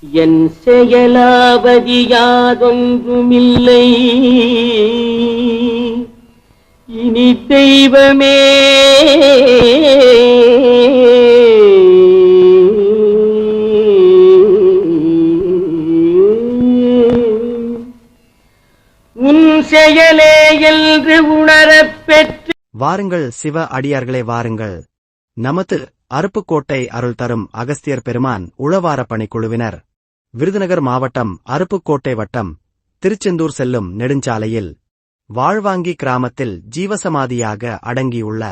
என் செயலாவதி யாதொன்றுமில்லை. இனி தெய்வமே. உன் செயலே என்று உணரப் பெற்று வாருங்கள் சிவ அடியார்களே வாருங்கள். நமது அருப்புக்கோட்டை அருள் தரும் அகஸ்தியர் பெருமான் உளவார பணிக்குழுவினர். விருதுநகர் மாவட்டம் அருப்புக்கோட்டை வட்டம் திருச்செந்தூர் செல்லும் நெடுஞ்சாலையில் வாழ்வாங்கி கிராமத்தில் ஜீவசமாதியாக அடங்கியுள்ள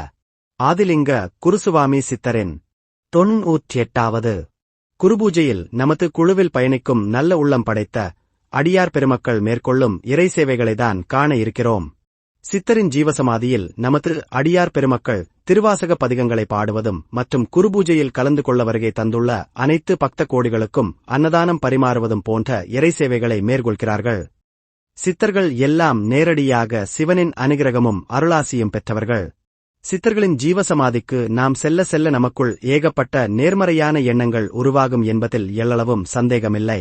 ஆதிலிங்க குருசுவாமி சித்தரின் தொன்னூற்றி எட்டாவது குருபூஜையில் நமது குழுவில் பயணிக்கும் நல்ல உள்ளம் படைத்த அடியார் பெருமக்கள் மேற்கொள்ளும் இறை சேவைகளைதான் காண இருக்கிறோம். சித்தரின் ஜீவசமாதியில் நமது அடியார் பெருமக்கள் திருவாசக பதிகங்களை பாடுவதும் மற்றும் குருபூஜையில் கலந்து கொள்ள வருகை தந்துள்ள அனைத்து பக்த கோடிகளுக்கும் அன்னதானம் பரிமாறுவதும் போன்ற இறை சேவைகளை மேற்கொள்கிறார்கள். சித்தர்கள் எல்லாம் நேரடியாக சிவனின் அனுகிரகமும் அருளாசியும் பெற்றவர்கள். சித்தர்களின் ஜீவசமாதிக்கு நாம் செல்ல செல்ல நமக்குள் ஏகப்பட்ட நேர்மறையான எண்ணங்கள் உருவாகும் என்பதில் எள்ளளவும் சந்தேகமில்லை.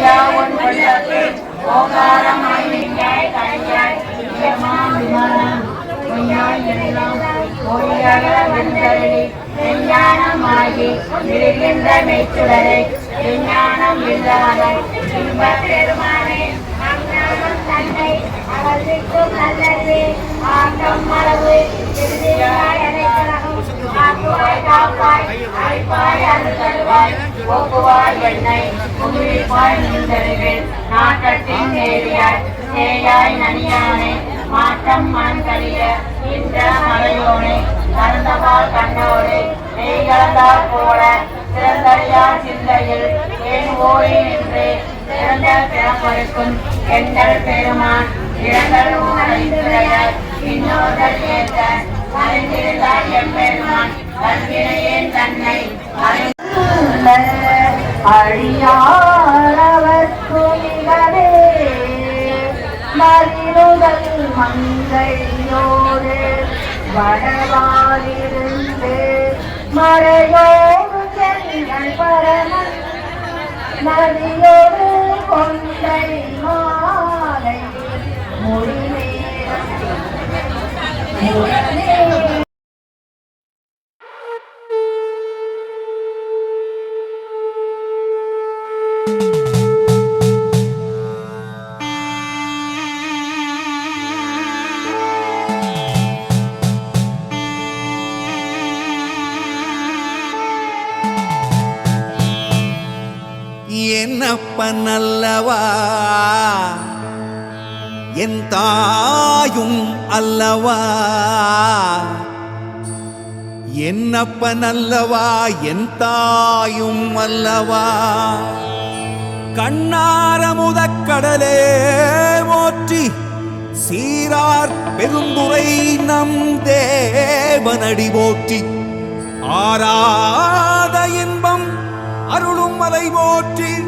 உய்யா உன் உள்ளத்து ஓகாரமாய் நீங்காய் கனியாய் நியமா விமலா பொய்யாய் எல்லாம் பொய்யாக வெந்தரளி விஞ்ஞானமாகி விழுகின்ற மெய்ச்சுடரை விஞ்ஞானம் இல்லாத இன்பப் பெருமானே அஞ்ஞானம் தன்னை அகழ்விக்கும் நல்லது ஆக்கம் அளவு இறுதியாய் அனைத்தரகம் காக்குவாய் காப்பாய் அழிப்பாய் அருள் தருவாய் போக்குவாய் என்னை உமிழ்ப்பாய் நின்றறிவில் நாட்டத்தின் தேவியாய் சேயாய் நனியானே மாற்றம் மண் கழிய இந்த மலையோனே கலந்தபால் கண்ணோடு நெய்கலந்தால் போல சிறந்தறியா சிந்தையில் என் ஓடி நின்று சிறந்த பிறப்பருக்கும் எங்கள் பெருமான் இரங்கள் ஊழைத்துடைய இன்னொருதல் ஏற்ற மறைந்திருந்தார் எம்பெருமான் தன்னை அழியாரவர் குயிலவே மறிவுகள் மங்கையோடு வடவாலிருந்து மறையோடு செல்கள் பரமன் நதியோடு கொண்டை மாலை மொழிநேரம் மொழிநேரம் என்னப்பன் அல்லவா என் தாயும் அல்லவா? என்னப்பன் அல்லவா? என் தாயும் அல்லவா? கண்ணாரமுதக் கடலே போற்றி சீரார் பெருந்துரை நம் தேவனடி போற்றி. ஆராத இன்பம் அருளும் மலை போற்றி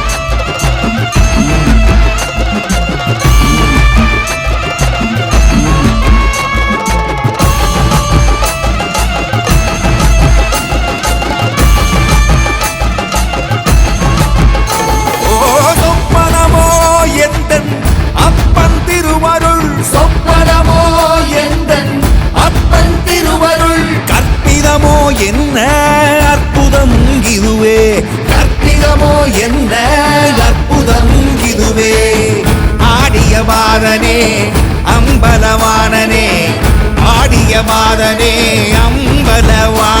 என்ன அற்புதம் இதுவே? கற்பிதமோ என்ன அற்புதம் இதுவே? ஆடிய பாதனே அம்பலவானனே ஆடிய பாதனே அம்பலவானனே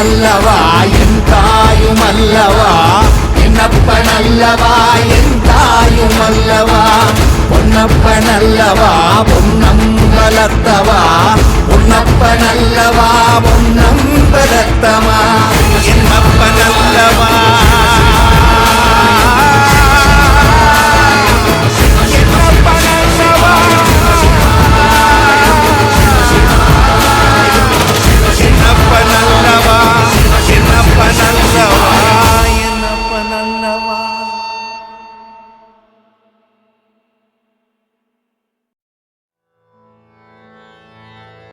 நல்லவா? என் தாயும் அல்லவா? என்னப்ப நல்லவா? என் தாயும் அல்லவா? பொன்னப்ப நல்லவா? பொன்னம் வளர்த்தவா பொன்னப்ப நல்லவா? பொன்னம்பலத்தவா? பொன்னப்பனல்லவா என்னப்ப நல்லவா?